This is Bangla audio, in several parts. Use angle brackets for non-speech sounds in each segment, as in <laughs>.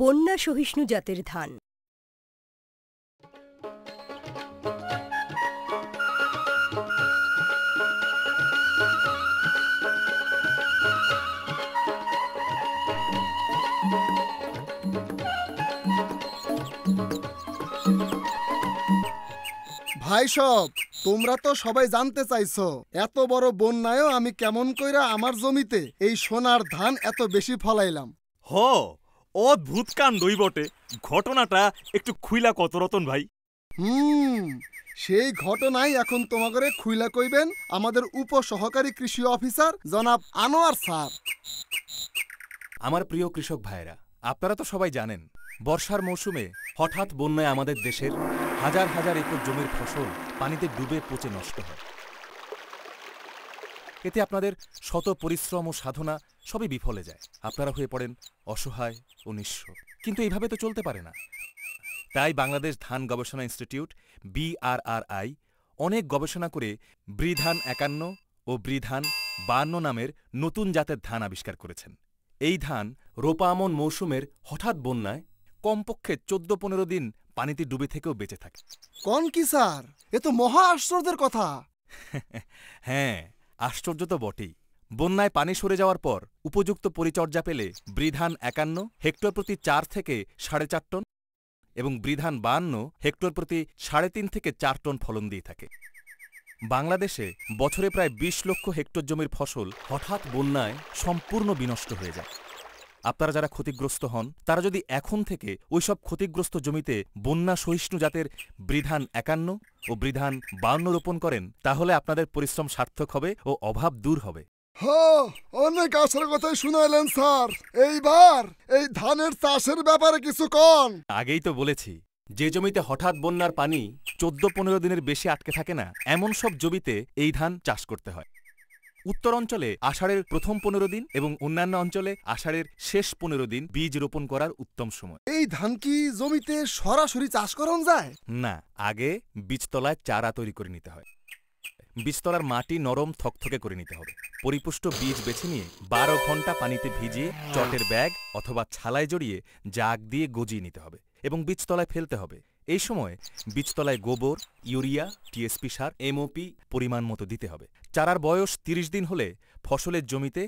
বন্যা সহিষ্ণু জাতের ধান। ভাই সব তোমরা তো সবাই জানতে চাইছো এত বড় বন্যায়ও আমি কেমন কইরা আমার জমিতে এই সোনার ধান এত বেশি ফলাইলাম। হ অদ্ভুত কাণ্ডই বটে। ঘটনাটা একটু খুইলা কত রতন ভাই। হুম সেই ঘটনাই এখন তোমাকে খুইলা কইবেন আমাদের উপ সহকারী কৃষি অফিসার জনাব আনোয়ার স্যার। আমার প্রিয় কৃষক ভাইয়েরা আপনারা তো সবাই জানেন বর্ষার মৌসুমে হঠাৎ বন্যায় আমাদের দেশের হাজার হাজার একর জমির ফসল পানিতে ডুবে পচে নষ্ট হয়। এতে আপনাদের শত পরিশ্রম ও সাধনা সবই বিফলে যায়। আপনারা হয়ে পড়েন অসহায় ও নিঃস্ব। কিন্তু এইভাবে তো চলতে পারে না। তাই বাংলাদেশ ধান গবেষণা ইনস্টিটিউট বিআরআরআই অনেক গবেষণা করে ব্রিধান একান্ন ও ব্রিধান বান্ন নামের নতুন জাতের ধান আবিষ্কার করেছেন। এই ধান রোপা আমন মৌসুমের হঠাৎ বন্যায় কমপক্ষে চোদ্দ পনেরো দিন পানিতে ডুবে থেকেও বেঁচে থাকে। কোন কি স্যার? এ তো মহা আশ্চর্যের কথা। <laughs> হ্যাঁ আশ্চর্য তো বটেই। বন্যায় পানি সরে যাওয়ার পর উপযুক্ত পরিচর্যা পেলে বৃধান একান্ন, হেক্টর প্রতি চার থেকে সাড়ে চার টন এবং বৃধান বান্ন, হেক্টর প্রতি সাড়ে তিন থেকে চার টন ফলন দিয়ে থাকে। বাংলাদেশে বছরে প্রায় ২০ লক্ষ হেক্টর জমির ফসল হঠাৎ বন্যায় সম্পূর্ণ বিনষ্ট হয়ে যায়। আপনারা যারা ক্ষতিগ্রস্ত হন, তারা যদি এখন থেকে ওইসব ক্ষতিগ্রস্ত জমিতে বন্যা সহিষ্ণু জাতের বৃধান একান্ন ও বৃধান বান্ন রোপণ করেন, তাহলে আপনাদের পরিশ্রম সার্থক হবে ও অভাব দূর হবে। অনেক আশার কথাই শুনাইলেন স্যার। এইবার এই ধানের চাষের ব্যাপারে কিছু কন। আগেই তো বলেছি যে জমিতে হঠাৎ বন্যার পানি চোদ্দ পনেরো দিনের বেশি আটকে থাকে না এমন সব জমিতে এই ধান চাষ করতে হয়। উত্তর অঞ্চলে আষাঢ়ের প্রথম পনেরো দিন এবং অন্যান্য অঞ্চলে আষাঢ়ের শেষ পনেরো দিন বীজ রোপণ করার উত্তম সময়। এই ধান কি জমিতে সরাসরি চাষ করন যায়? না আগে বীজতলায় চারা তৈরি করে নিতে হয়। বীজতলার মাটি নরম থকথকে করে নিতে হবে। পরিপুষ্ট বীজ বেছে নিয়ে বারো ঘণ্টা পানিতে ভিজিয়ে চটের ব্যাগ অথবা ছালায় জড়িয়ে জাগ দিয়ে গজিয়ে নিতে হবে এবং বীজতলায় ফেলতে হবে। এই সময় বীজতলায় গোবর, ইউরিয়া, টিএসপি সার, এমওপি পরিমাণ মতো দিতে হবে। চারার বয়স ৩০ দিন হলে ফসলের জমিতে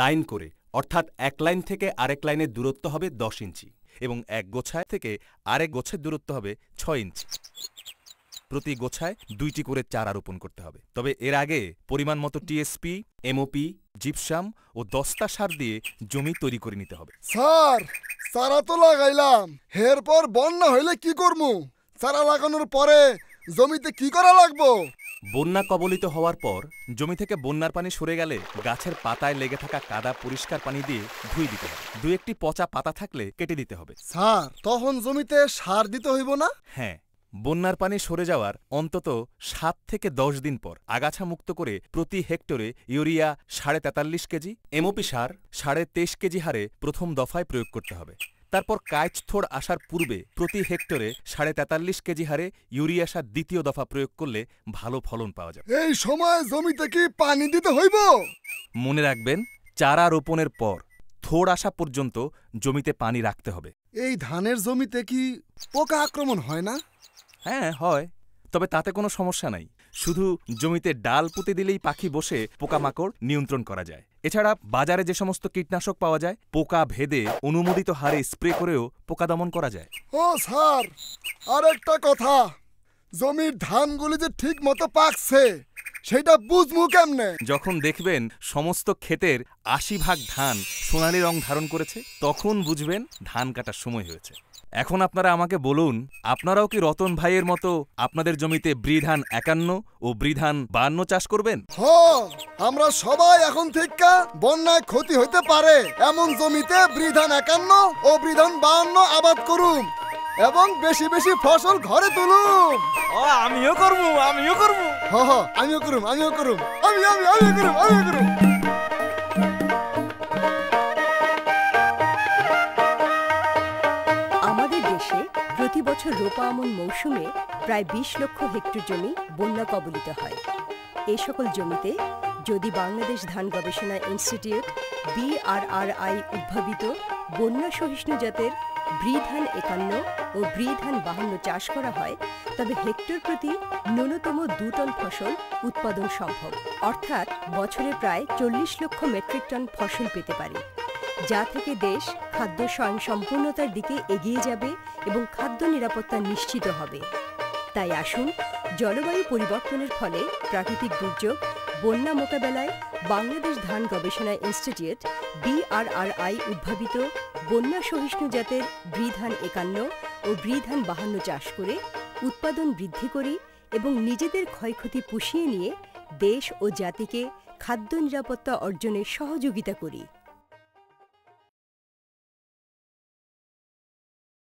লাইন করে, অর্থাৎ এক লাইন থেকে আরেক লাইনের দূরত্ব হবে দশ ইঞ্চি এবং এক গোছায় থেকে আরেক গোছের দূরত্ব হবে ছয় ইঞ্চি। প্রতি গোছায় দুইটি করে চারা রোপণ করতে হবে। তবে এর আগে পরিমাণ মতো টিএসপি এমওপি জিপসাম ও দস্তা সার দিয়ে জমি তৈরি করে নিতে হবে। স্যার চারা তো লাগাইলাম। এরপর বন্যা হইলে কি করমু? চারা লাগানোর পরে জমিতে কি করা লাগবো? বন্যা কবলিত হওয়ার পর জমি থেকে বন্যার পানি সরে গেলে গাছের পাতায় লেগে থাকা কাদা পরিষ্কার পানি দিয়ে ধুয়ে দিতে হবে। দু একটি পচা পাতা থাকলে কেটে দিতে হবে। স্যার তখন জমিতে সার দিতে হইব না? হ্যাঁ বন্যার পানি সরে যাওয়ার অন্তত সাত থেকে দশ দিন পর আগাছা মুক্ত করে প্রতি হেক্টরে ইউরিয়া সাড়ে তেতাল্লিশ কেজি এমওপি সার সাড়ে তেইশ কেজি হারে প্রথম দফায় প্রয়োগ করতে হবে। তারপর কায়চথোড় আসার পূর্বে প্রতি হেক্টরে সাড়ে তেতাল্লিশ কেজি হারে ইউরিয়া সার দ্বিতীয় দফা প্রয়োগ করলে ভালো ফলন পাওয়া যাবে। এই সময় জমিতে কি পানি দিতে হইব? মনে রাখবেন চারা রোপণের পর থোড় আসা পর্যন্ত জমিতে পানি রাখতে হবে। এই ধানের জমিতে কি পোকা আক্রমণ হয় না? হ্যাঁ হয়। তবে তাতে কোনো সমস্যা নাই। শুধু জমিতে ডাল পুঁতে দিলেই পাখি বসে পোকামাকড় নিয়ন্ত্রণ করা যায়। এছাড়া বাজারে যে সমস্ত কীটনাশক পাওয়া যায় পোকা ভেদে অনুমোদিত হারে স্প্রে করেও পোকা দমন করা যায়। ও স্যার আর একটা কথা। জমির ধানগুলি যে ঠিক মতো পাকছে সেটা বুঝমু কেমনে? যখন দেখবেন সমস্ত ক্ষেতের আশি ভাগ ধান সোনালি রং ধারণ করেছে তখন বুঝবেন ধান কাটার সময় হয়েছে। এখন আপনারা আমাকে বলুন আপনারাও কি রতন ভাইয়ের মতো আপনাদের জমিতে বৃধান একান্ন ও বৃধান বান্ন চাষ করবেন? হ আমরা সবাই এখন থেকে বন্যায় ক্ষতি হইতে পারে। এমন জমিতে বৃধান একান্ন ও বৃধান বাহান্ন আবাদ করুন এবং বেশি বেশি ফসল ঘরে তুলুম ও আমিও করব আমিও করব। হ হ আমিও করুম আমিও করুম আমি আমি আমিও করুম আমিও করুম। বছর রোপা আমন মৌসুমে প্রায় বিশ লক্ষ হেক্টর জমি বন্যা কবলিত হয়। এ সকল জমিতে যদি বাংলাদেশ ধান গবেষণা ইনস্টিটিউট বিআরআরআই উদ্ভাবিত বন্যা সহিষ্ণু জাতের ব্রিধান একান্ন ও ব্রিধান বাহান্ন চাষ করা হয়, তবে হেক্টর প্রতি ন্যূনতম দু টন ফসল উৎপাদন সম্ভব। অর্থাৎ বছরে প্রায় চল্লিশ লক্ষ মেট্রিক টন ফসল পেতে পারে। যা থেকে দেশ খাদ্য স্বয়ংসম্পূর্ণতার দিকে এগিয়ে যাবে এবং খাদ্য নিরাপত্তা নিশ্চিত হবে। তাই আসুন, জলবায়ু পরিবর্তনের ফলে প্রাকৃতিক দুর্যোগ, বন্যা মোকাবেলায় বাংলাদেশ ধান গবেষণা ইনস্টিটিউট বিআরআরআই উদ্ভাবিত বন্যা সহিষ্ণু জাতের ব্রিধান একান্ন ও ব্রিধান বাহান্ন চাষ করে উৎপাদন বৃদ্ধি করি এবং নিজেদের ক্ষয়ক্ষতি পুষিয়ে নিয়ে দেশ ও জাতিকে খাদ্য নিরাপত্তা অর্জনে সহযোগিতা করি।